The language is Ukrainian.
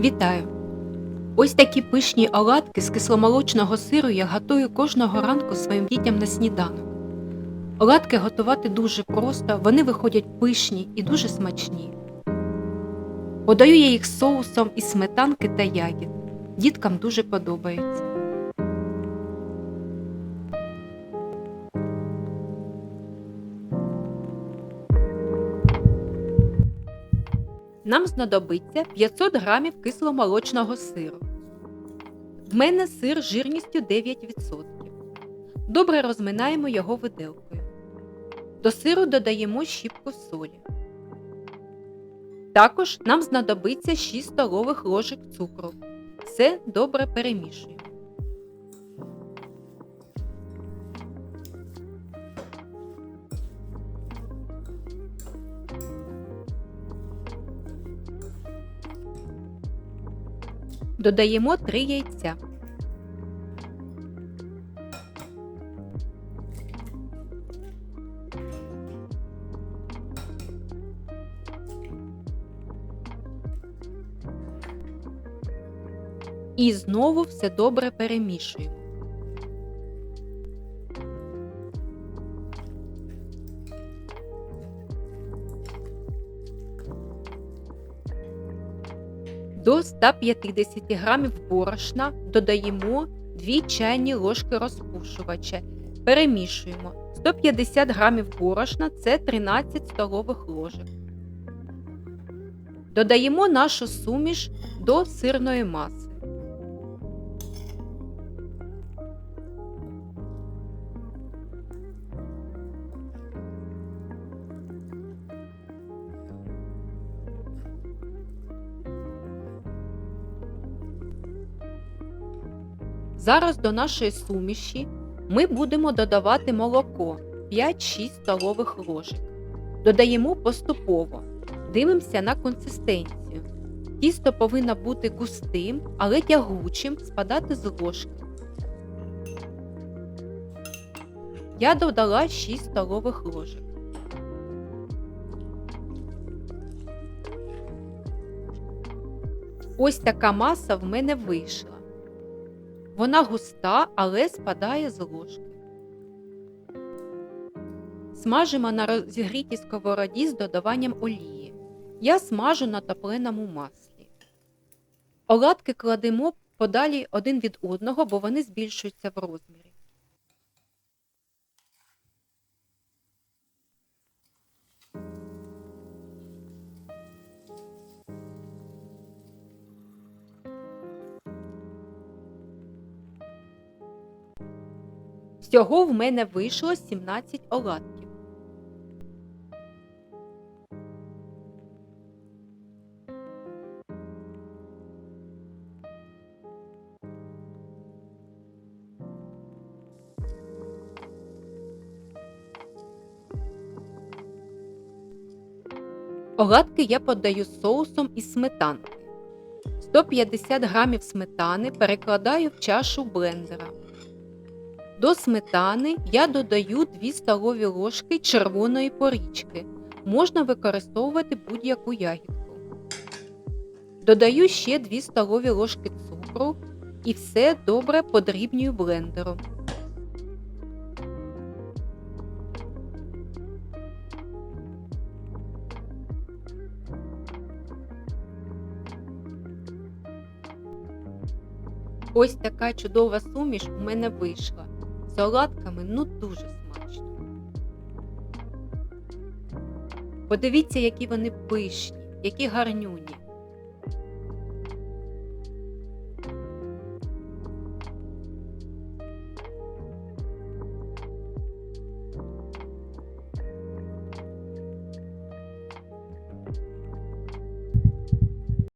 Вітаю! Ось такі пишні оладки з кисломолочного сиру я готую кожного ранку своїм дітям на сніданок. Оладки готувати дуже просто, вони виходять пишні і дуже смачні. Подаю я їх соусом із сметанки та ягід. Діткам дуже подобається. Нам знадобиться 500 грамів кисломолочного сиру. В мене сир жирністю 9%. Добре розминаємо його виделкою. До сиру додаємо щіпку солі. Також нам знадобиться 6 столових ложок цукру. Все добре перемішуємо. Додаємо 3 яйця. І знову все добре перемішуємо. До 150 грамів борошна додаємо 2 чайні ложки розпушувача. Перемішуємо. 150 грамів борошна це 13 столових ложок. Додаємо нашу суміш до сирної маси. Зараз до нашої суміші ми будемо додавати молоко 5-6 столових ложок. Додаємо поступово. Дивимося на консистенцію. Тісто повинно бути густим, але тягучим спадати з ложки. Я додала 6 столових ложок. Ось така маса в мене вийшла. Вона густа, але спадає з ложки. Смажимо на розігрітій сковороді з додаванням олії. Я смажу на топленому маслі. Оладки кладемо подалі один від одного, бо вони збільшуються в розмірі. Всього в мене вийшло 17 оладків. Оладки я подаю соусом із сметанки. 150 грамів сметани перекладаю в чашу блендера. До сметани я додаю 2 столові ложки червоної порічки. Можна використовувати будь-яку ягідку. Додаю ще 2 столові ложки цукру і все добре подрібнюю блендером. Ось така чудова суміш у мене вийшла. З оладками ну дуже смачно. Подивіться, які вони пишні, які гарнюні.